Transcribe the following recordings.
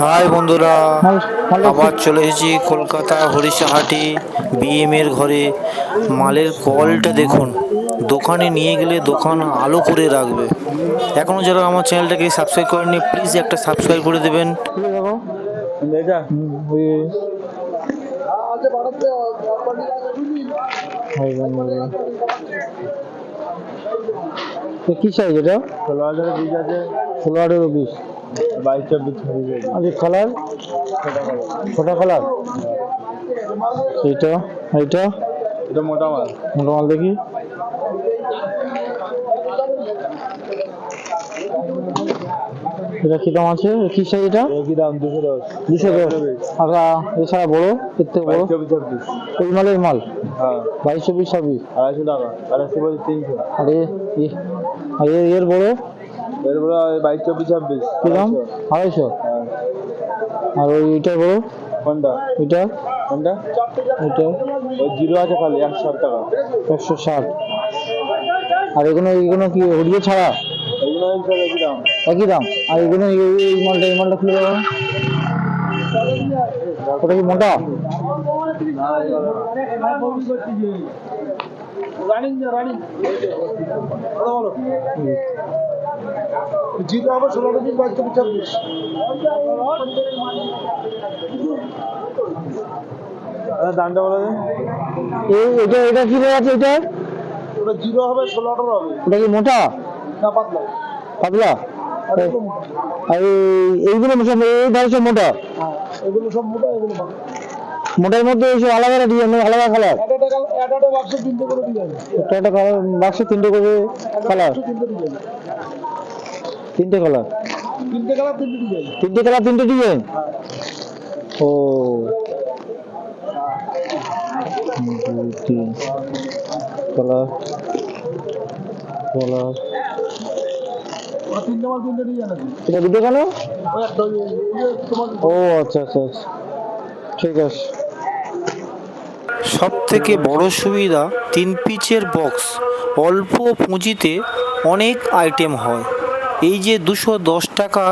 High বন্ধুরা আবার চলে এসেছি কলকাতা হরিশাহাটি বিএম এর ঘরে। মালের কোয়ালিটি দেখুন দোকানে নিয়ে গেলে দোকান আলো করে রাখবে। এখনও যারা আমার চ্যানেলটাকে সাবস্ক্রাইব করেননি প্লিজ একটা সাবস্ক্রাইব করে দেবেন। কি সাইজ এটা? ষোলো হাজারের বীজ আছে। ষোলো আঠেরো পিস বাইশ চব্বিশ আর কালার ছোটা কালার এইটা এইটা? এটা মোটা মাল। মোটা মাল দেখি। এটা কি দাম আছে? কি সাইজ এটা? একই দাম? দুশো দশ। দুশো দশ। আর এছাড়া বড় এর থেকে বড়? ছাব্বিশ। মালের মাল? হ্যাঁ। বাইশ চব্বিশ ছাব্বিশ। আড়াইশো টাকা। আড়াইশো তিনশো। আর আর এর বড়? এরপরে বাইশ চব্বিশ ছাব্বিশ। কি দাম? আড়াইশো? আর ওই এইটার বড়? কোনটা? এটা? কোনটা? এটা? ওই জিরো আছে খালি একশো ষাট টাকা। একশো ষাট। আর এগুলো এগুলো কি হরিয়ে ছাড়া? এগুলো একই দাম? একই দাম। আর এগুলো এই- এই মালটা এই মালটা খুলে দেবো ওটা কি মোটা? জিরো হবে ষোলো টাকা বাইশ চব্বিশ ছাব্বিশ। দামটা বলা যায় এই এটা এটা কি আছে এটা? ওটা জিরো হবে ষোলো আঠারো হবে। কি মোটা? না পাতলা। পাতলা? আর এইগুলো সব এই ধারে সব মোটা? হ্যাঁ এগুলো সব মোটা এগুলো মোটার মধ্যে এইসব আলাদা ডিজাইন আলাদা কালার একটা একটা বাক্স তিনটে করে ডিজাইন একটা কালার বাক্সে তিনটে করে কালার তিনটে কালার তিনটে কালার তিনটে ডিজাইন তিনটে কালার তিনটে ডিজাইন ও। দুই তিন কালার এটা দুটো কেন ও আচ্ছা আচ্ছা আচ্ছা। ঠিক আছে। সব থেকে বড় সুবিধা তিন পিচের বক্স অল্প পুঁজিতে অনেক আইটেম হয়। এই যে দুশো দশ টাকা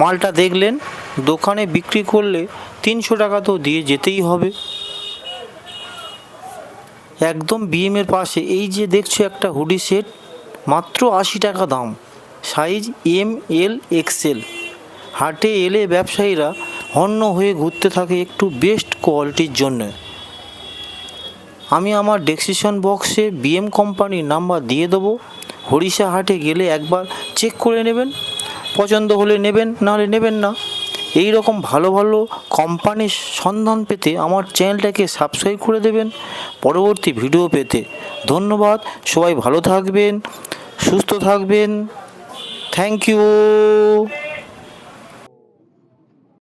মালটা দেখলেন, দোকানে বিক্রি করলে তিনশো টাকা তো দিয়ে যেতেই হবে। একদম বিএমের পাশে, এই যে দেখছ একটা হুডি সেট, মাত্র আশি টাকা দাম, সাইজ এম এল এক্সেল হাটে এলে ব্যবসায়ীরা হন্য হয়ে ঘুরতে থাকে একটু বেস্ট কোয়ালিটির জন্য। আমি আমার ডেসক্রিপশন বক্সে বিএম কোম্পানির নাম্বার দিয়ে দেবো। হরিষা হাটে গেলে একবার চেক করে নেবেন। পছন্দ হলে নেবেন, নাহলে নেবেন না। এই রকম ভালো ভালো কোম্পানির সন্ধান পেতে আমার চ্যানেলটাকে সাবস্ক্রাইব করে দেবেন। পরবর্তী ভিডিও পেতে। ধন্যবাদ, সবাই ভালো থাকবেন, সুস্থ থাকবেন। Thank you